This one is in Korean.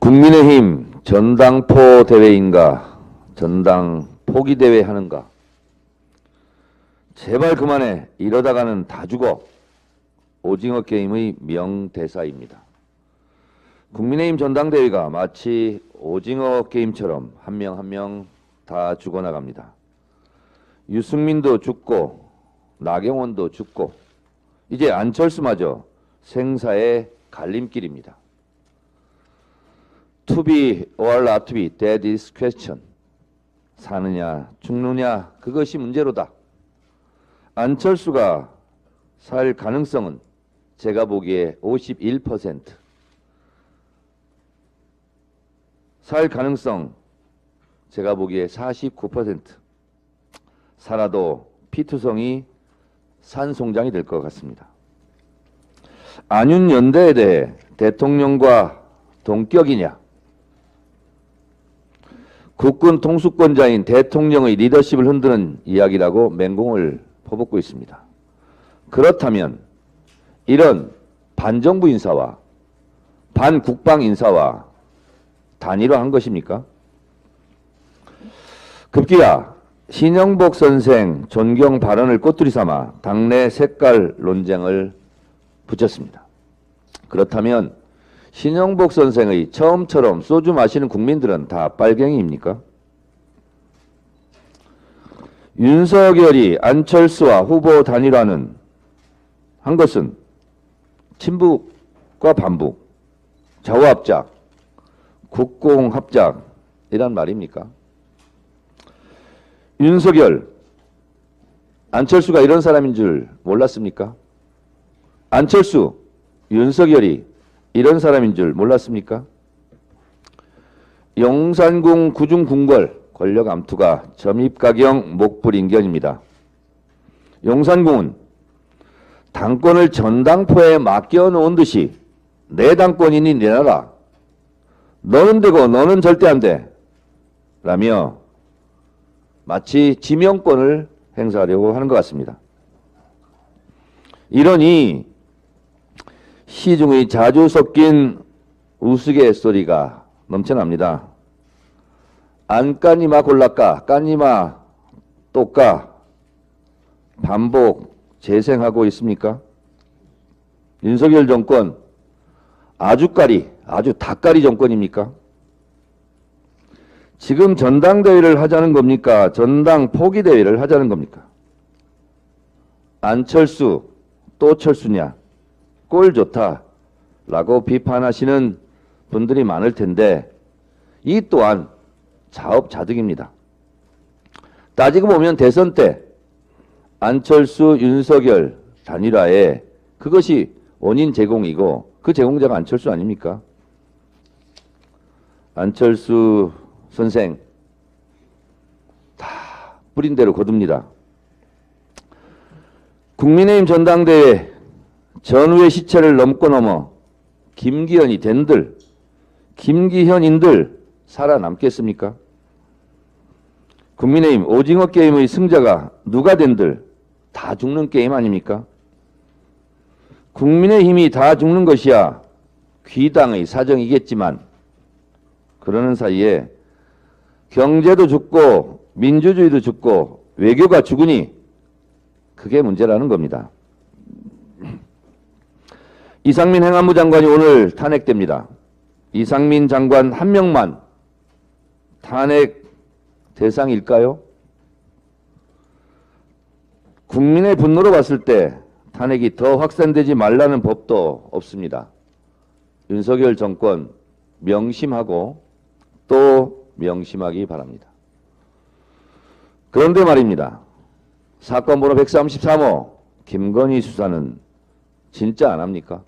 국민의힘 전당포 대회인가 전당 포기 대회 하는가 제발 그만해 이러다가는 다 죽어 오징어 게임의 명대사입니다. 국민의힘 전당대회가 마치 오징어 게임처럼 한 명 한 명 다 죽어나갑니다. 유승민도 죽고 나경원도 죽고 이제 안철수마저 생사의 갈림길입니다. To be or not to be, that is question. 사느냐 죽느냐 그것이 문제로다. 안철수가 살 가능성은 제가 보기에 51%. 살 가능성 제가 보기에 49%. 살아도 피투성이 산송장이 될 것 같습니다. 안윤 연대에 대해 대통령과 동격이냐? 국군 통수권자인 대통령의 리더십을 흔드는 이야기라고 맹공을 퍼붓고 있습니다. 그렇다면 이런 반정부 인사와 반국방 인사와 단일화한 것입니까? 급기야 신영복 선생 존경 발언을 꼬투리 삼아 당내 색깔 논쟁을 붙였습니다. 그렇다면 신영복 선생의 처음처럼 소주 마시는 국민들은 다 빨갱이입니까? 윤석열이 안철수와 후보 단일화는 한 것은 친북과 반북, 좌우합작, 국공합작이란 말입니까? 윤석열, 안철수가 이런 사람인 줄 몰랐습니까? 안철수, 윤석열이 이런 사람인 줄 몰랐습니까? 용산궁 구중궁궐 권력 암투가 점입가경 목불인견입니다. 용산궁은 당권을 전당포에 맡겨놓은 듯이 내 당권이니 내 나라 너는 되고 너는 절대 안 돼. 라며 마치 지명권을 행사하려고 하는 것 같습니다. 이러니 시중의 자주 섞인 우스갯소리가 넘쳐납니다. 안 까니마 골라까 까니마 또까 반복 재생하고 있습니까? 윤석열 정권 아주까리 아주 닭까리 정권입니까? 지금 전당대회를 하자는 겁니까? 전당 포기대회를 하자는 겁니까? 안철수 또 철수냐? 꼴 좋다 라고 비판하시는 분들이 많을 텐데 이 또한 자업자득입니다. 따지고 보면 대선 때 안철수 윤석열 단일화에 그것이 원인 제공이고 그 제공자가 안철수 아닙니까? 안철수 선생 다 뿌린 대로 거둡니다. 국민의힘 전당대회 전후의 시체를 넘고 넘어 김기현이 된들 김기현인들 살아남겠습니까? 국민의힘 오징어 게임의 승자가 누가 된들 다 죽는 게임 아닙니까? 국민의힘이 다 죽는 것이야 귀당의 사정이겠지만 그러는 사이에 경제도 죽고 민주주의도 죽고 외교가 죽으니 그게 문제라는 겁니다. 이상민 행안부 장관이 오늘 탄핵됩니다. 이상민 장관 한 명만 탄핵 대상일까요? 국민의 분노로 봤을 때 탄핵이 더 확산되지 말라는 법도 없습니다. 윤석열 정권 명심하고 또 명심하기 바랍니다. 그런데 말입니다. 사건 번호 133호 김건희 수사는 진짜 안 합니까?